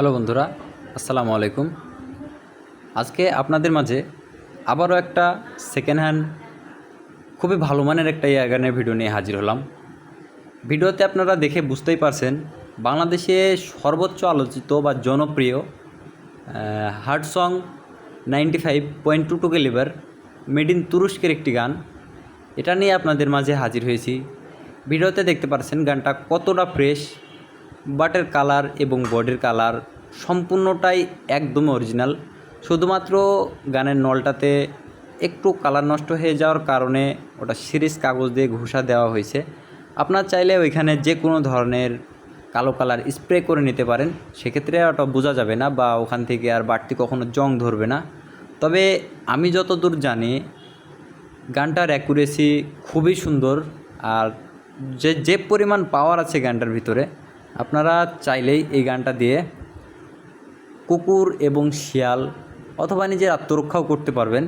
Hello বন্ধুরা, আসসালামু আলাইকুম। আজকে আপনাদের মাঝে আবারও একটা সেকেন্ড হ্যান্ড খুবই ভালো মানের একটা এয়ারগানের ভিডিও নিয়ে হাজির হলাম। ভিডিওতে আপনারা দেখে বুঝতেই পারছেন, বাংলাদেশে সর্বোচ্চ আলোচিত বা জনপ্রিয় Hatsan ninety five point two two calibre made in তুরস্কের একটি গান। এটা নিয়ে আপনাদের মাঝে হাজির হয়েছি। ভিডিওতে দেখতে পাচ্ছেন গানটা কতটা ফ্রেশ বাটের কালার এবং বডির কালার সম্পূর্ণটাই একদম অরিজিনাল। শুধুমাত্র গানের নলটাতে একটু কালার নষ্ট হয়ে যাওয়ার কারণে ওটা সিরিজ কাগজ দিয়ে ঘুষা দেওয়া হয়েছে। আপনার চাইলে ওইখানে যে কোনো ধরনের কালো কালার স্প্রে করে নিতে পারেন। সেক্ষেত্রে ওটা বোঝা যাবে না বা ওখান থেকে আর বাড়তি কখনো জং ধরবে না। তবে আমি যতদূর জানি, গানটার অ্যাকুরেসি খুবই সুন্দর। আর যে যে পরিমাণ পাওয়ার আছে গানটার ভিতরে আপনারা চাইলেই এই গানটা দিয়ে কুকুর এবং শিয়াল অথবা নিজের আত্মরক্ষাও করতে পারবেন।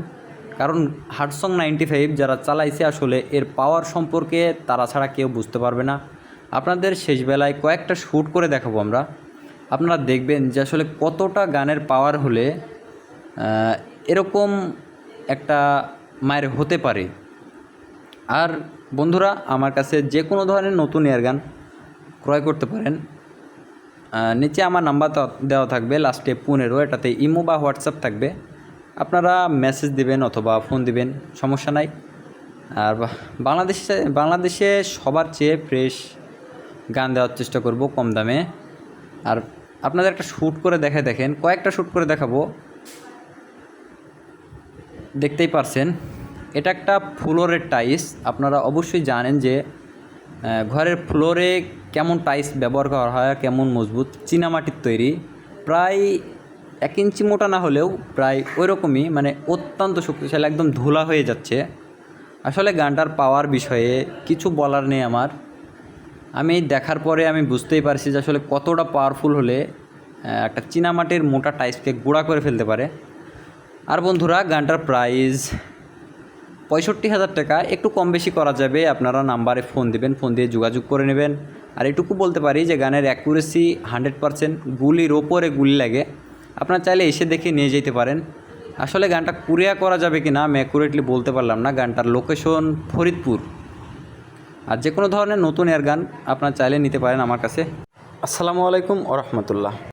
কারণ হার্টসং নাইনটি ফাইভ যারা চালাইছে আসলে এর পাওয়ার সম্পর্কে তারা ছাড়া কেউ বুঝতে পারবে না। আপনাদের শেষবেলায় কয়েকটা শ্যুট করে দেখাবো আমরা। আপনারা দেখবেন যে আসলে কতটা গানের পাওয়ার হলে এরকম একটা মায়ের হতে পারে। আর বন্ধুরা, আমার কাছে যে কোনো ধরনের নতুন এয়ারগান ক্রয় করতে পারেন। নিচে আমার নাম্বার দেওয়া- থাকবে লাস্টে পনেরো, এটাতে ইমো বা হোয়াটসঅ্যাপ থাকবে। আপনারা মেসেজ দিবেন অথবা ফোন দিবেন, সমস্যা নাই। আর বাংলাদেশে বাংলাদেশে সবার চেয়ে ফ্রেশ গান দেওয়ার চেষ্টা করব কম দামে। আর আপনাদের একটা শ্যুট করে দেখে দেখেন, কয়েকটা শ্যুট করে দেখাবো। দেখতেই পারছেন। এটা একটা ফ্লোরের টাইস, আপনারা অবশ্যই জানেন যে ঘরের ফ্লোরে কেমন টাইস ব্যবহার করা হয়, কেমন মজবুত, চীনামাটির তৈরি, প্রায় এক ইঞ্চি মোটা না হলেও প্রায় ওই রকমই মানে অত্যন্ত শক্তিশালী, একদম ধুলা হয়ে যাচ্ছে। আসলে গানটার পাওয়ার বিষয়ে কিছু বলার নেই আমার। আমি দেখার পরে আমি বুঝতেই পারছি যে আসলে কতটা পাওয়ারফুল হলে একটা চীনামাটির মোটা টাইসকে গুঁড়া করে ফেলতে পারে। আর বন্ধুরা, গানটার প্রাইস পঁয়ষট্টি হাজার টাকা, একটু কম বেশি করা যাবে। আপনারা নাম্বারে ফোন দিবেন ফোন দিয়ে যোগাযোগ করে নেবেন। আর এটুকু বলতে পারি যে গানের অ্যাকুরেসি হান্ড্রেড পারসেন্ট গুলির ওপরে গুলি লাগে। আপনারা চাইলে এসে দেখে নিয়ে যেতে পারেন। আসলে গানটা কুরিয়া করা যাবে কি না আমি অ্যাকুরেটলি বলতে পারলাম না। গানটার লোকেশন ফরিদপুর। আর যে কোনো ধরনের নতুন এয়ার গান আপনারা চাইলে নিতে পারেন আমার কাছে। আসসালামু আলাইকুম ও রহমতুল্লাহ।